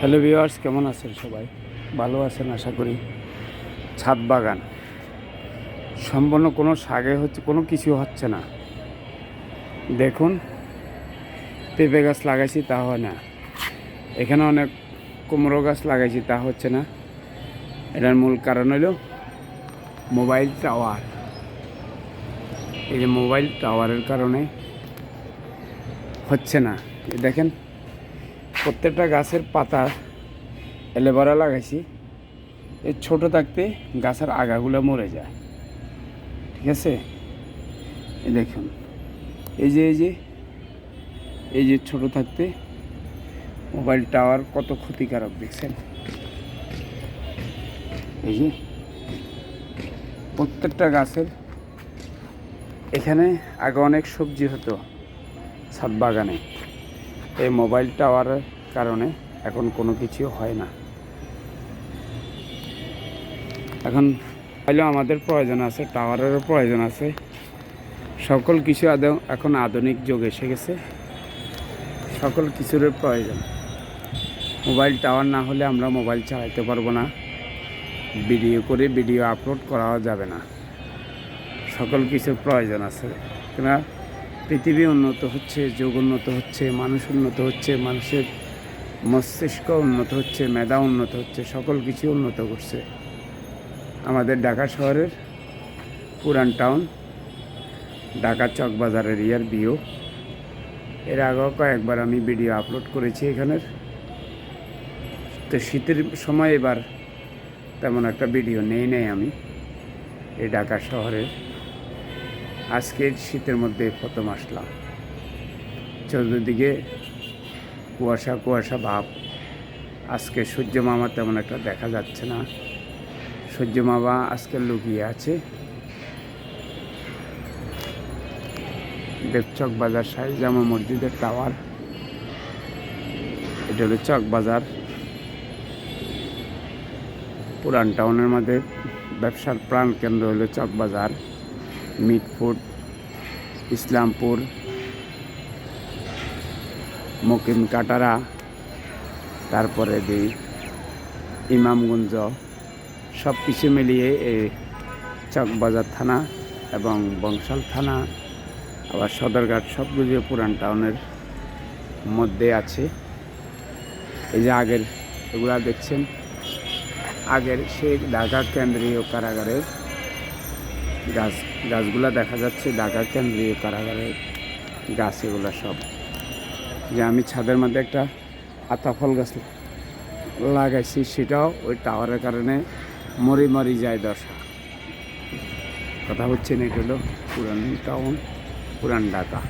Hello viewers কেমন আছেন সবাই? ভালো আছেন, আশা করি। ছাদ বাগান। সম্পূর্ণ কোনো শাকে হচ্ছে, কোনো কিছু হচ্ছে না। দেখুন, পেঁপে গাছ লাগাইছি, তা হয় না। এখানে অনেক কুমড়ো গাছ লাগাইছি, তা হচ্ছে না। এটার মূল কারণ হলো মোবাইল টাওয়ার। এই যে মোবাইল টাওয়ারের কারণে হচ্ছে না। দেখেন প্রত্যেকটা গাছের পাতা এলেবারা লাগাইছি। এই ছোট থাকতে গাছের আগাগুলো মরে যায়। ঠিক আছে? এই দেখুন। এই যে এই যে এই যে ছোট থাকতে মোবাইল টাওয়ার কত ক্ষতিকারক, দেখছেন? এই যে, প্রত্যেকটা গাছের এখানে আগে অনেক সবজি হতো ছাদ বাগানে। এই মোবাইল টাওয়ারের কারণে এখন কোনো কিছু হয় না। এখন হলেও আমাদের প্রয়োজন আছে, টাওয়ারেরও প্রয়োজন আছে। সকল কিছু আদৌ এখন আধুনিক যুগ এসে গেছে। সকল কিছুর প্রয়োজন। মোবাইল টাওয়ার না হলে আমরা মোবাইল চালাতে পারব না। ভিডিও করে ভিডিও আপলোড করাও যাবে না। সকল কিছুর প্রয়োজন আছে। কেনা পৃথিবী উন্নত হচ্ছে, যোগ উন্নত হচ্ছে, মানুষ উন্নত হচ্ছে, মানুষের মস্তিষ্ক উন্নত হচ্ছে, মেধা উন্নত হচ্ছে, সকল কিছু উন্নত করছে। আমাদের ঢাকা শহরের পুরান টাউন, ঢাকা চক বাজার এরিয়ার বিও। এর আগেও কয়েকবার আমি ভিডিও আপলোড করেছি এখানের। তো শীতের সময় এবার তেমন একটা ভিডিও নেই নেই আমি। এই ঢাকা শহরের আজকের শীতের মধ্যে প্রথম আসলাম। চতুর্দিকে কুয়াশা কুয়াশা ভাব। আজকে সূর্য মামা তেমন একটা দেখা যাচ্ছে না। সূর্য মামা আজকে লুকিয়ে আছে। দেবচক বাজার সাই জামা মসজিদের টাওয়ার, এটা হলো চক বাজার। পুরান টাউনের মধ্যে ব্যবসার প্রাণ কেন্দ্র হলো চক বাজার। মিটফুড ইসলামপুর, মকিম কাটারা, তারপরে দিই ইমামগঞ্জ, সব কিছু মিলিয়ে এই চকবাজার থানা এবং বংশাল থানা, আবার সদরঘাট সবগুলো পুরান টাউনের মধ্যে আছে। এই যে আগের, এগুলা দেখছেন? আগের সেই ঢাকা কেন্দ্রীয় কারাগারের গাছ, গাছগুলা দেখা যাচ্ছে ঢাকা কেন্দ্রীয় কারাগারের গাছ এগুলো সব। যে আমি ছাদের মধ্যে একটা আতা ফল গাছ লাগাইছি, সেটাও ওই টাওয়ারের কারণে মরি মরি যায় দশা। কথা হচ্ছে না, এটা হলো পুরান টাউন পুরান ঢাকা।